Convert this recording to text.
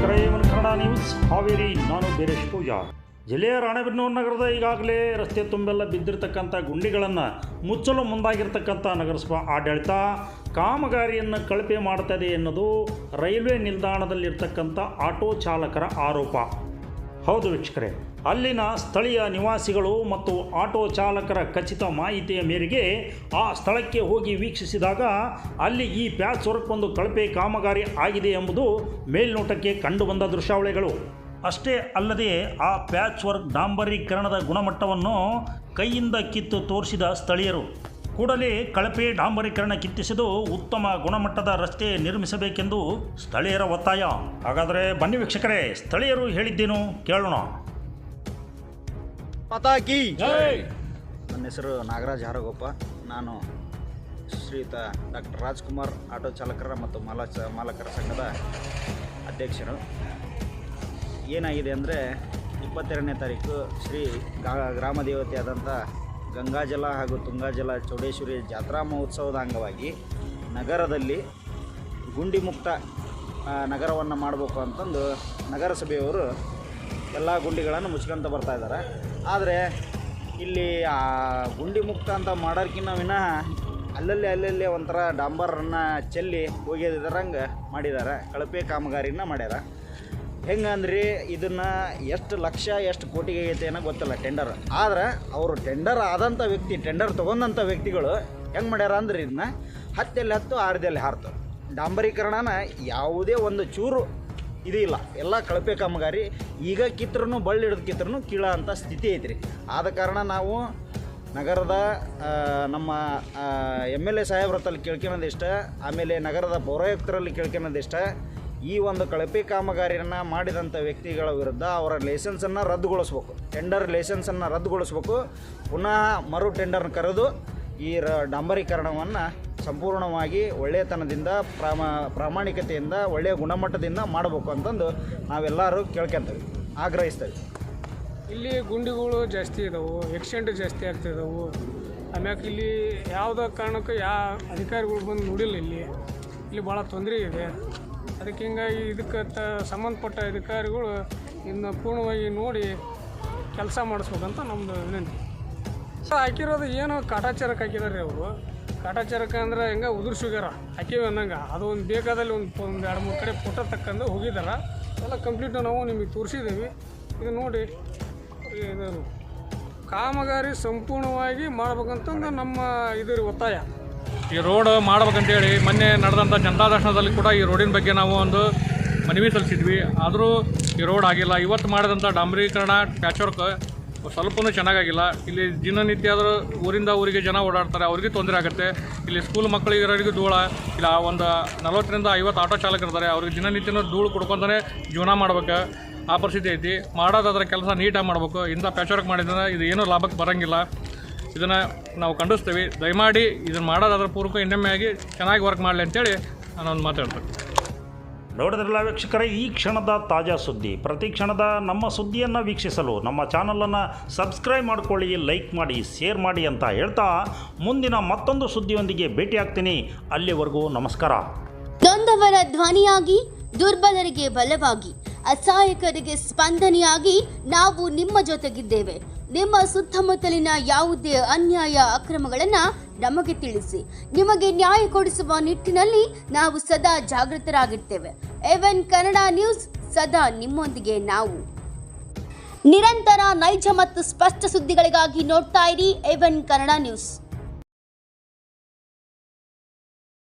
ಇವನ್ Kannada news Haveri, ನಾನು ಬೀರೇಶ್ ಪೂಜಾ. ಜಿಲ್ಲೆಯ ರಾಣೆಬೆನ್ನೂರು ನಗರದ ಈಗಾಗಲೇ ರಸ್ತೆ ತುಂಬೆಲ್ಲ ಬಿದ್ದಿರತಕ್ಕಂಥ ಗುಂಡಿಗಳನ್ನು ಮುಚ್ಚಲು ಮುಂದಾಗಿರ್ತಕ್ಕಂಥ ನಗರಸಭಾ ಆಡಳಿತ ಕಾಮಗಾರಿಯನ್ನು ಕಳಪೆ ಮಾಡ್ತದೆ ಎನ್ನುವುದು ರೈಲ್ವೆ ನಿಲ್ದಾಣದಲ್ಲಿರ್ತಕ್ಕಂಥ ಆಟೋ ಚಾಲಕರ ಆರೋಪ. ಹೌದು ವೀಕ್ಷಕರೇ, ಅಲ್ಲಿನ ಸ್ಥಳೀಯ ನಿವಾಸಿಗಳು ಮತ್ತು ಆಟೋ ಚಾಲಕರ ಖಚಿತ ಮಾಹಿತಿಯ ಮೇರೆಗೆ ಆ ಸ್ಥಳಕ್ಕೆ ಹೋಗಿ ವೀಕ್ಷಿಸಿದಾಗ ಅಲ್ಲಿ ಈ ಪ್ಯಾಚ್ ವರ್ಕ್ ಒಂದು ಕಳಪೆ ಕಾಮಗಾರಿ ಆಗಿದೆ ಎಂಬುದು ಮೇಲ್ನೋಟಕ್ಕೆ ಕಂಡುಬಂದ ದೃಶ್ಯಾವಳಿಗಳು. ಅಷ್ಟೇ ಅಲ್ಲದೆ ಆ ಪ್ಯಾಚ್ ವರ್ಕ್ ಡಾಂಬರೀಕರಣದ ಗುಣಮಟ್ಟವನ್ನು ಕೈಯಿಂದ ಕಿತ್ತು ತೋರಿಸಿದ ಸ್ಥಳೀಯರು. ಕೂಡಲೇ ಕಳಪೆ ಡಾಂಬರೀಕರಣ ಕಿತ್ತಿಸಿದು ಉತ್ತಮ ಗುಣಮಟ್ಟದ ರಸ್ತೆ ನಿರ್ಮಿಸಬೇಕೆಂದು ಸ್ಥಳೀಯರ ಒತ್ತಾಯ. ಹಾಗಾದರೆ ಬನ್ನಿ ವೀಕ್ಷಕರೇ ಸ್ಥಳೀಯರು ಹೇಳಿದ್ದೇನು ಕೇಳೋಣ. ಪತಾಕಿ! ನನ್ನ ಹೆಸರು ನಾಗರಾಜ್ ಹಾರಗೋಪ. ನಾನು ಶ್ರೀಯುತ ಡಾಕ್ಟರ್ ರಾಜ್ಕುಮಾರ್ ಆಟೋ ಚಾಲಕರ ಮತ್ತು ಮಾಲ ಮಾಲಕರ ಸಂಘದ ಅಧ್ಯಕ್ಷರು. ಏನಾಗಿದೆ ಅಂದರೆ ಇಪ್ಪತ್ತೆರಡನೇ ತಾರೀಕು ಶ್ರೀ ಗ್ರಾಮ ಗ್ರಾಮ ದೇವತೆಯಾದಂಥ ಗಂಗಾಜಲ ಹಾಗೂ ತುಂಗಾಜಲ ಚೌಡೇಶ್ವರಿ ಜಾತ್ರಾ ಮಹೋತ್ಸವದ ಅಂಗವಾಗಿ ನಗರದಲ್ಲಿ ಗುಂಡಿ ಮುಕ್ತ ನಗರವನ್ನು ಮಾಡಬೇಕು ಅಂತಂದು ನಗರಸಭೆಯವರು ಎಲ್ಲ ಗುಂಡಿಗಳನ್ನು ಮುಚ್ಕೊಂತ ಬರ್ತಾ ಇದ್ದಾರೆ ಆದರೆ ಇಲ್ಲಿ ಆ ಗುಂಡಿ ಮುಕ್ತ ಅಂತ ಮಾಡೋರ್ಕಿನ್ನ ವಿನಃ ಅಲ್ಲಲ್ಲಿ ಅಲ್ಲಲ್ಲಿ ಒಂಥರ ಡಾಂಬರನ್ನು ಚೆಲ್ಲಿ ಹೋಗಿದ್ದರಂಗೆ ಮಾಡಿದ್ದಾರೆ ಕಳಪೆ ಕಾಮಗಾರಿನ ಮಾಡ್ಯಾರ. ಹೆಂಗಂದ್ರಿ, ಇದನ್ನು ಎಷ್ಟು ಲಕ್ಷ, ಎಷ್ಟು ಕೋಟಿಗೆ ಐತೆ ಏನೋ ಗೊತ್ತಿಲ್ಲ ಟೆಂಡರ್ ಆದ್ರೆ ಅವರು ಟೆಂಡರ್ ಆದಂಥ ವ್ಯಕ್ತಿ ಟೆಂಡರ್ ತೊಗೊಂಡಂಥ ವ್ಯಕ್ತಿಗಳು ಹೆಂಗೆ ಮಾಡ್ಯಾರ ಅಂದ್ರೆ ಇದನ್ನ ಹತ್ತಲ್ಲಿ ಹತ್ತು, ಆರ್ದಲ್ಲಿ ಹಾರ್ತು ಡಾಂಬರೀಕರಣನ ಯಾವುದೇ ಒಂದು ಚೂರು ಇದಿಲ್ಲ. ಎಲ್ಲ ಕಳಪೆ ಕಾಮಗಾರಿ. ಈಗ ಕಿತ್ರನು ಬಳ್ಳಿ ಹಿಡಿದು ಕಿತ್ರನು ಕೀಳ ಅಂತ ಸ್ಥಿತಿ ಐತ್ರಿ. ಆದ ಕಾರಣ ನಾವು ನಗರದ ನಮ್ಮ ಎಂ ಎಲ್ ಎ ಸಾಹೇಬ್ರತ್ತಲ್ಲಿ ಕೇಳ್ಕೊಳೋದಿಷ್ಟ ಆಮೇಲೆ ನಗರದ ಪೌರಾಯುಕ್ತರಲ್ಲಿ ಕೇಳ್ಕೊಳೋದಿಷ್ಟ ಈ ಒಂದು ಕಳಪೆ ಕಾಮಗಾರಿಯನ್ನು ಮಾಡಿದಂಥ ವ್ಯಕ್ತಿಗಳ ವಿರುದ್ಧ ಅವರ ಲೈಸೆನ್ಸನ್ನು ರದ್ದುಗೊಳಿಸ್ಬೇಕು. ಟೆಂಡರ್ ಲೈಸೆನ್ಸನ್ನು ರದ್ದುಗೊಳಿಸ್ಬೇಕು. ಪುನಃ ಮರು ಟೆಂಡರ್ನ ಕರೆದು ಈ ರ ಡಾಂಬರೀಕರಣವನ್ನು ಸಂಪೂರ್ಣವಾಗಿ ಒಳ್ಳೆಯತನದಿಂದ ಪ್ರಾಮ, ಪ್ರಾಮಾಣಿಕತೆಯಿಂದ, ಒಳ್ಳೆಯ ಗುಣಮಟ್ಟದಿಂದ ಮಾಡಬೇಕು ಅಂತಂದು ನಾವೆಲ್ಲರೂ ಕೇಳ್ಕೊಂತೀವಿ. ಆಗ್ರಹಿಸ್ತೇವೆ. ಇಲ್ಲಿ ಗುಂಡಿಗಳು ಜಾಸ್ತಿ ಇದಾವೆ ಎಕ್ಸಿಡೆಂಟ್ ಜಾಸ್ತಿ ಆಗ್ತಿದ್ದಾವೆ ಆಮ್ಯಾಕೆ ಇಲ್ಲಿ ಯಾವುದೇ ಕಾರಣಕ್ಕೂ ಯಾವ ಅಧಿಕಾರಿಗಳು ಬಂದು ನೋಡಿಲ್ಲ ಇಲ್ಲಿ. ಇಲ್ಲಿ ಭಾಳ ತೊಂದರೆ ಇದೆ. ಅದಕ್ಕೆ ಹಿಂಗಾಗಿ ಇದಕ್ಕೆ ತ ಸಂಬಂಧಪಟ್ಟ ಅಧಿಕಾರಿಗಳು ಇನ್ನು ಪೂರ್ಣವಾಗಿ ನೋಡಿ ಕೆಲಸ ಮಾಡಿಸ್ಬೇಕಂತ ನಮ್ಮದು ವಿನಂತಿ. ಹಾಕಿರೋದು ಏನು ಕಾಟಾಚಾರಕ್ಕೆ ಹಾಕಿದಾರೆ ಅವರು? ಕಾಟಾಚಾರಕ್ಕೆ ಅಂದ್ರೆ ಹೆಂಗೆ ಉದುರ್ಸಿಗ್ಯಾರ ಹಾಕಿವಿ ಅನ್ನಂಗೆ ಅದು ಒಂದು ಬೇಕಾದಲ್ಲಿ ಒಂದು ಒಂದು ಎರಡು ಮೂರು ಕಡೆ ಫೋಟೋ ತಕ್ಕಂದು ಹೋಗಿದಾರ ಎಲ್ಲ ಕಂಪ್ಲೀಟ್ ನಾವು ನಿಮಗೆ ತೋರಿಸಿದ್ದೀವಿ ಇದು ನೋಡಿ, ಇದು ಕಾಮಗಾರಿ ಸಂಪೂರ್ಣವಾಗಿ ಮಾಡ್ಬೇಕಂತಂದು ನಮ್ಮ ಇದ್ರ ಒತ್ತಾಯ. ಈ ರೋಡ್ ಮಾಡ್ಬೇಕಂತೇಳಿ ಮೊನ್ನೆ ನಡೆದಂಥ ಜನತಾ ದರ್ಶನದಲ್ಲಿ ಕೂಡ ಈ ರೋಡಿನ ಬಗ್ಗೆ ನಾವು ಒಂದು ಮನವಿ ಸಲ್ಲಿಸಿದ್ವಿ. ಆದರೂ ಈ ರೋಡ್ ಆಗಿಲ್ಲ. ಇವತ್ತು ಮಾಡಿದಂಥ ಡಾಂಬರೀಕರಣ ಪ್ಯಾಚ್ ವರ್ಕ್ ಸ್ವಲ್ಪನೂ ಚೆನ್ನಾಗಾಗಿಲ್ಲ. ಇಲ್ಲಿ ದಿನನಿತ್ಯ ಆದರೂ ಊರಿಂದ ಊರಿಗೆ ಜನ ಓಡಾಡ್ತಾರೆ. ಅವ್ರಿಗೆ ತೊಂದರೆ ಆಗುತ್ತೆ. ಇಲ್ಲಿ ಸ್ಕೂಲ್ ಮಕ್ಕಳಿಗಿರೋರಿಗೆ ಧೂಳ. ಇಲ್ಲ, ಒಂದು ನಲವತ್ತರಿಂದ ಐವತ್ತು ಆಟೋ ಚಾಲಕರಿದ್ದಾರೆ ಅವ್ರಿಗೆ ದಿನನಿತ್ಯನೂ ಧೂಳು ಕುಡ್ಕೊತಾನೆ ಜೀವನ ಮಾಡ್ಬೇಕು. ಆ ಪರಿಸ್ಥಿತಿ ಐತಿ. ಮಾಡೋದಾದ್ರೆ ಕೆಲಸ ನೀಟಾಗಿ ಮಾಡಬೇಕು. ಇಂಥ ಪ್ಯಾಚ್ ವರ್ಕ್ ಮಾಡಿದ್ರೆ ಇದು ಏನೂ ಲಾಭಕ್ಕೆ ಬರೋಂಗಿಲ್ಲ. ಇದನ್ನು ನಾವು ಖಂಡಿಸ್ತೀವಿ. ದಯಮಾಡಿ ಇದನ್ನು ಮಾಡೋದಾದ್ರ ಪೂರ್ವಕ ಇನ್ನೊಮ್ಮೆ ಆಗಿ ಚೆನ್ನಾಗಿ ವರ್ಕ್ ಮಾಡಲಿ ಅಂತೇಳಿ ನಾನೊಂದು ಮಾತಾಡ್ತೇನೆ ನೋಡಿದ್ರಲ್ಲ ವೀಕ್ಷಕರೇ ಈ ಕ್ಷಣದ ತಾಜಾ ಸುದ್ದಿ. ಪ್ರತಿ ಕ್ಷಣದ ನಮ್ಮ ಸುದ್ದಿಯನ್ನು ವೀಕ್ಷಿಸಲು ನಮ್ಮ ಚಾನಲನ್ನು ಸಬ್ಸ್ಕ್ರೈಬ್ ಮಾಡಿಕೊಳ್ಳಿ ಲೈಕ್ ಮಾಡಿ ಶೇರ್ ಮಾಡಿ ಅಂತ ಹೇಳ್ತಾ ಮುಂದಿನ ಮತ್ತೊಂದು ಸುದ್ದಿಯೊಂದಿಗೆ ಭೇಟಿಯಾಗ್ತೀನಿ ಅಲ್ಲಿವರೆಗೂ ನಮಸ್ಕಾರ. ನೊಂದವರ ಧ್ವನಿಯಾಗಿ ದುರ್ಬಲರಿಗೆ ಬಲವಾಗಿ. ಅಸಹಾಯಕರಿಗೆ ಸ್ಪಂದನೆಯಾಗಿ ನಾವು ನಿಮ್ಮ ಜೊತೆಗಿದ್ದೇವೆ. ನಿಮ್ಮ ಸುತ್ತಮುತ್ತಲಿನ ಯಾವುದೇ ಅನ್ಯಾಯ ಅಕ್ರಮಗಳನ್ನು ನಮಗೆ ತಿಳಿಸಿ. ನಿಮಗೆ ನ್ಯಾಯ ಕೊಡಿಸುವ ನಿಟ್ಟಿನಲ್ಲಿ ನಾವು ಸದಾ ಜಾಗೃತರಾಗಿರ್ತೇವೆ. ಎವನ್ ಕನ್ನಡ ನ್ಯೂಸ್, ಸದಾ ನಿಮ್ಮೊಂದಿಗೆ ನಾವು. ನಿರಂತರ ನೈಜ ಮತ್ತು ಸ್ಪಷ್ಟ ಸುದ್ದಿಗಳಿಗಾಗಿ ನೋಡ್ತಾ ಇರಿ ಎವನ್ ಕನ್ನಡ ನ್ಯೂಸ್.